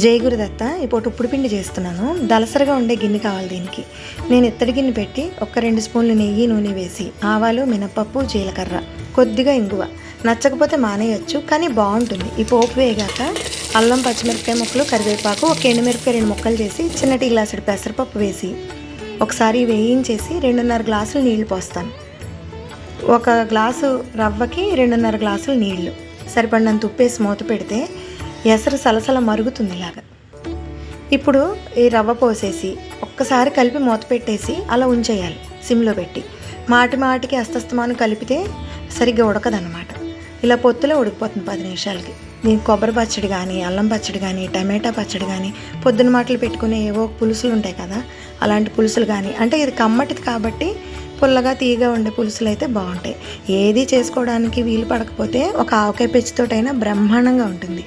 జై గురుదత్త ఇప్పుడు ఉప్పుడు పిండి చేస్తున్నాను. దలసరిగా ఉండే గిన్నె కావాలి దీనికి. నేను ఇత్తడి గిన్నె పెట్టి ఒక్క రెండు స్పూన్లు నెయ్యి నూనె వేసి ఆవాలు మినపప్పు జీలకర్ర కొద్దిగా ఇంగువ. నచ్చకపోతే మానేయచ్చు కానీ బాగుంటుంది. ఈ పోపు వేగాక అల్లం పచ్చిమిరపకాయ ముక్కలు కరివేపాకు ఒక ఎండుమిరపకాయ రెండు ముక్కలు చేసి చిన్న టీ గ్లాసుడు పెసరపప్పు వేసి ఒకసారి వేయించేసి రెండున్నర గ్లాసులు నీళ్ళు పోస్తాను. ఒక గ్లాసు రవ్వకి రెండున్నర గ్లాసులు నీళ్ళు. సరిపడినంత ఉప్పేసి మూత పెడితే ఎసరు సలసల మరుగుతుంది ఇలాగా. ఇప్పుడు ఈ రవ్వ పోసేసి ఒక్కసారి కలిపి మూత పెట్టేసి అలా ఉంచేయాలి సిమ్లో పెట్టి. మాటి మాటికి అస్తస్తమాను కలిపితే సరిగ్గా ఉడకదన్నమాట. ఇలా పొత్తులో ఉడికిపోతుంది పది నిమిషాలకి. దీనికి కొబ్బరి పచ్చడి కానీ అల్లం పచ్చడి కానీ టమాటా పచ్చడి కానీ పొద్దున మాటలు పెట్టుకునే ఏవో పులుసులు ఉంటాయి కదా అలాంటి పులుసులు కానీ అంటే ఇది కమ్మటిది కాబట్టి పుల్లగా తీయగా ఉండే పులుసులు అయితే బాగుంటాయి. ఏది చేసుకోవడానికి వీలు పడకపోతే ఒక ఆవకాయ పెచ్చుతోటైనా బ్రహ్మాండంగా ఉంటుంది.